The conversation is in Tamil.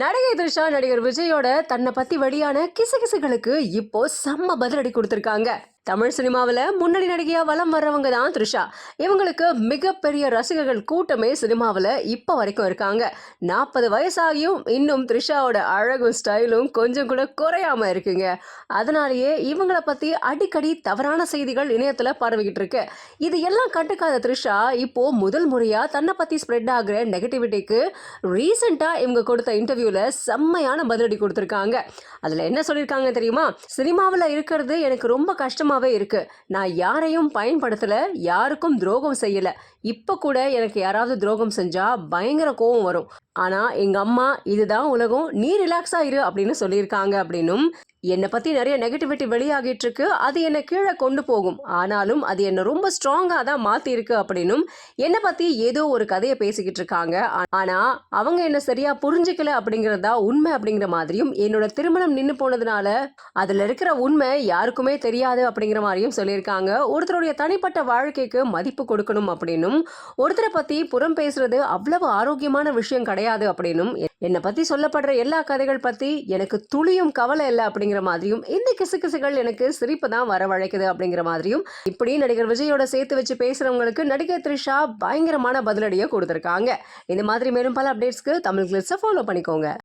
நடிகை த்ரிஷா நடிகர் விஜயோட தன்னை பத்தி வெளியான கிசுகிசுகளுக்கு இப்போ செம்ம பதிலடி கொடுத்திருக்காங்க. தமிழ் சினிமாவில் முன்னணி நடிகையாக வலம் வர்றவங்க தான் த்ரிஷா. இவங்களுக்கு மிகப்பெரிய ரசிகர்கள் கூட்டமே சினிமாவில் இப்போ வரைக்கும் இருக்காங்க. நாற்பது வயசாகியும் இன்னும் த்ரிஷாவோட அழகும் ஸ்டைலும் கொஞ்சம் கூட குறையாம இருக்குங்க. அதனாலேயே இவங்கள பற்றி அடிக்கடி தவறான செய்திகள் இணையத்தில் பரவிக்கிட்டு இருக்கு. இது எல்லாம் கண்டுக்காத த்ரிஷா இப்போ முதல் முறையாக தன்னை பற்றி ஸ்ப்ரெட் ஆகுற நெகட்டிவிட்டிக்கு ரீசெண்டாக இவங்க கொடுத்த இன்டர்வியூவில் செம்மையான பதிலடி கொடுத்துருக்காங்க. அதில் என்ன சொல்லியிருக்காங்க தெரியுமா? சினிமாவில் இருக்கிறது எனக்கு ரொம்ப கஷ்டமாக கஷ்டமாவே இருக்கு. நான் யாரையும் பயன்படுத்தலை யாருக்கும் துரோகம் செய்யலை. இப்போ கூட எனக்கு யாராவது துரோகம் செஞ்சால் பயங்கர கோபம் வரும். ஆனால் எங்கள் அம்மா இதுதான் உலகம் நீ ரிலாக்ஸாக இரு அப்படின்னு சொல்லியிருக்காங்க அப்படின்னும் என்னை பற்றி நிறைய நெகட்டிவிட்டி வெளியாகிட்டு இருக்கு அது என்னை கீழே கொண்டு போகும். ஆனாலும் அது என்னை ரொம்ப ஸ்ட்ராங்கா தான் மாற்றிருக்கு அப்படின்னும் என்னை பத்தி ஏதோ ஒரு கதையை பேசிக்கிட்டு இருக்காங்க. ஆனால் ஆனா அவங்க என்ன சரியா புரிஞ்சுக்கல அப்படிங்கறதா உண்மை அப்படிங்கிற மாதிரியும் என்னோட திருமணம் நின்று போனதுனால அதுல இருக்கிற உண்மை யாருக்குமே தெரியாது அப்படிங்கிற மாதிரியும் சொல்லியிருக்காங்க. ஒருத்தருடைய தனிப்பட்ட வாழ்க்கைக்கு மதிப்பு கொடுக்கணும் அப்படின்னும் ஒருத்தரை பத்தி புறம் பேசுறது அவ்வளவு ஆரோக்கியமான விஷயம் கிடையாது அப்படின்னும் என்னை பற்றி சொல்லப்படுற எல்லா கதைகள் பற்றி எனக்கு துளியும் கவலை இல்லை அப்படிங்கிற மாதிரியும் இந்த கிசுகிசுகள் எனக்கு சிரிப்பு தான் வரவழைக்குது அப்படிங்கிற மாதிரியும் இப்படி நடிகர் விஜயோட சேர்த்து வச்சு பேசுறவங்களுக்கு நடிகர் த்ரிஷா பயங்கரமான பதிலடியை கொடுத்துருக்காங்க. இந்த மாதிரி மேலும் பல அப்டேட்ஸ்க்கு தமிழ் கிளிப்ஸை ஃபாலோ பண்ணிக்கோங்க.